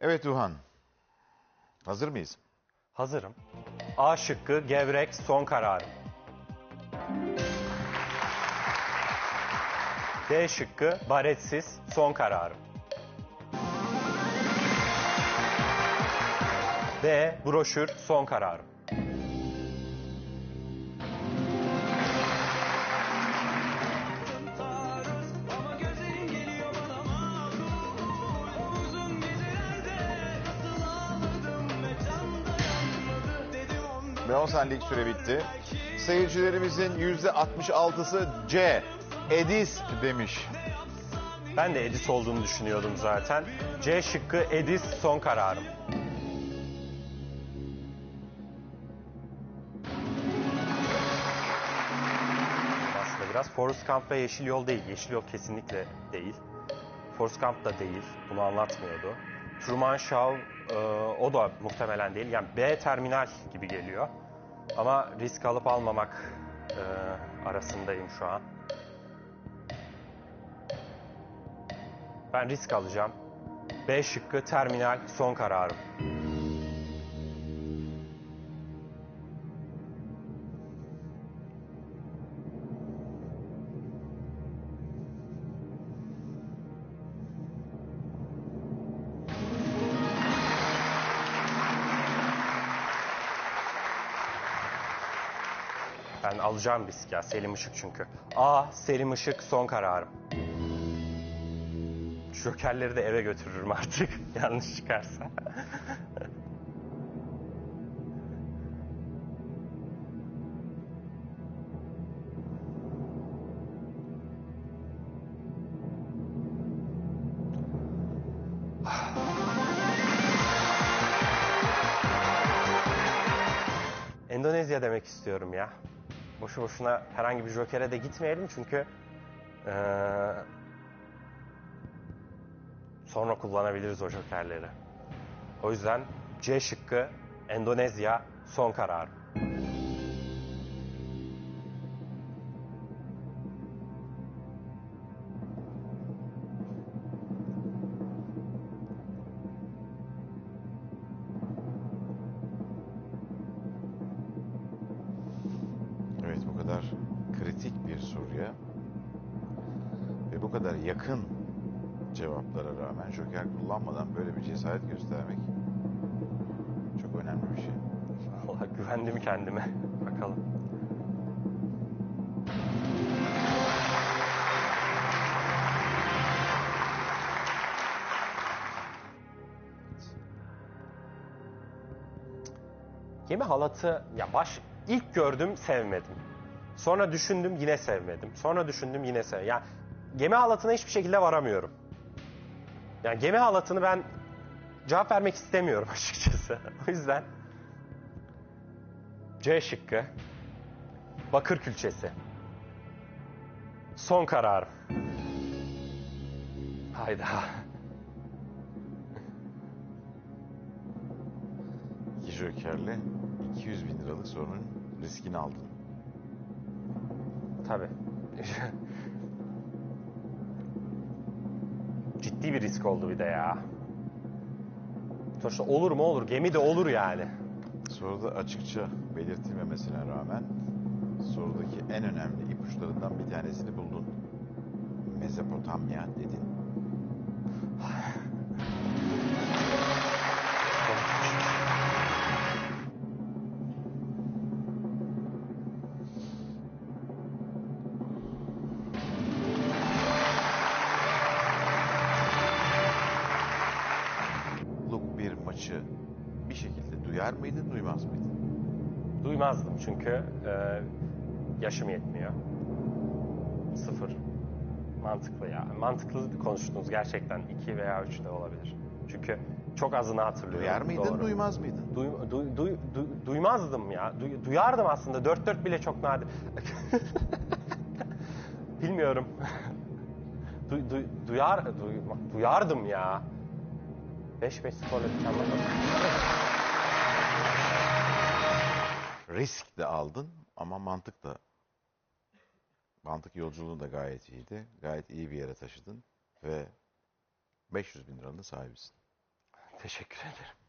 Evet Duhan. Hazır mıyız? Hazırım. A şıkkı gevrek son kararım. D şıkkı baretsiz son kararım. D broşür son kararım. 10 saniyelik süre bitti. Seyircilerimizin %66'sı C. Edis demiş. Ben de Edis olduğunu düşünüyordum zaten. C şıkkı Edis son kararım. Aslında biraz Forrest Gump ve Yeşil Yol değil. Yeşil Yol kesinlikle değil. Forrest Gump da değil. Bunu anlatmıyordu. Truman Show e, o da muhtemelen değil. Yani B terminal gibi geliyor. Ama risk alıp almamak e, arasındayım şu an. Ben risk alacağım. B şıkkı terminal son kararım. Ben alacağım risk ya Selim Işık çünkü. A Selim Işık son kararım. Jokerleri de eve götürürüm artık yanlış çıkarsa. Endonezya demek istiyorum ya. Boşu boşuna herhangi bir jokere de gitmeyelim çünkü eee, sonra kullanabiliriz o jokerleri. O yüzden C şıkkı Endonezya son karar. Kadar kritik bir soruya ve bu kadar yakın cevaplara rağmen joker kullanmadan böyle bir cesaret göstermek çok önemli bir şey. Allah güvendim kendime. Bakalım. Gemi halatı ya baş ilk gördüm sevmedim. Sonra düşündüm yine sevmedim. Sonra düşündüm yine sev. Ya gemi halatına hiçbir şekilde varamıyorum. Yani gemi halatını ben cevap vermek istemiyorum açıkçası. O yüzden C şıkkı. Bakır külçesi. Son karar. Hayda. Jokerle 200 bin liralık sorunun riskini aldın. Tabii. Ciddi bir risk oldu bir de ya. Sonuçta olur mu olur. Gemi de olur yani. Soruda açıkça belirtilmemesine rağmen sorudaki en önemli ipuçlarından bir tanesini buldun. Mezopotamya dedin. Luk bir şekilde duyar mıydın, duymaz mıydın? Duymazdım çünkü e, yaşım yetmiyor. Sıfır. Mantıklı ya. Mantıklı konuştunuz gerçekten. iki veya üç de olabilir. Çünkü çok azını hatırlıyorum. Duyar mıydın, Doğru. duymaz mıydın? Duy, duy- duy- duy- duymazdım ya. Duy- duyardım aslında. Dört dört bile çok nadir. Bilmiyorum. Duy, duy- duyar, duy- duyardım ya. Beş beş skorla biten maç. Risk de aldın ama mantık da mantık yolculuğu da gayet iyiydi. Gayet iyi bir yere taşıdın ve 500 bin liranın sahibisin. Teşekkür ederim.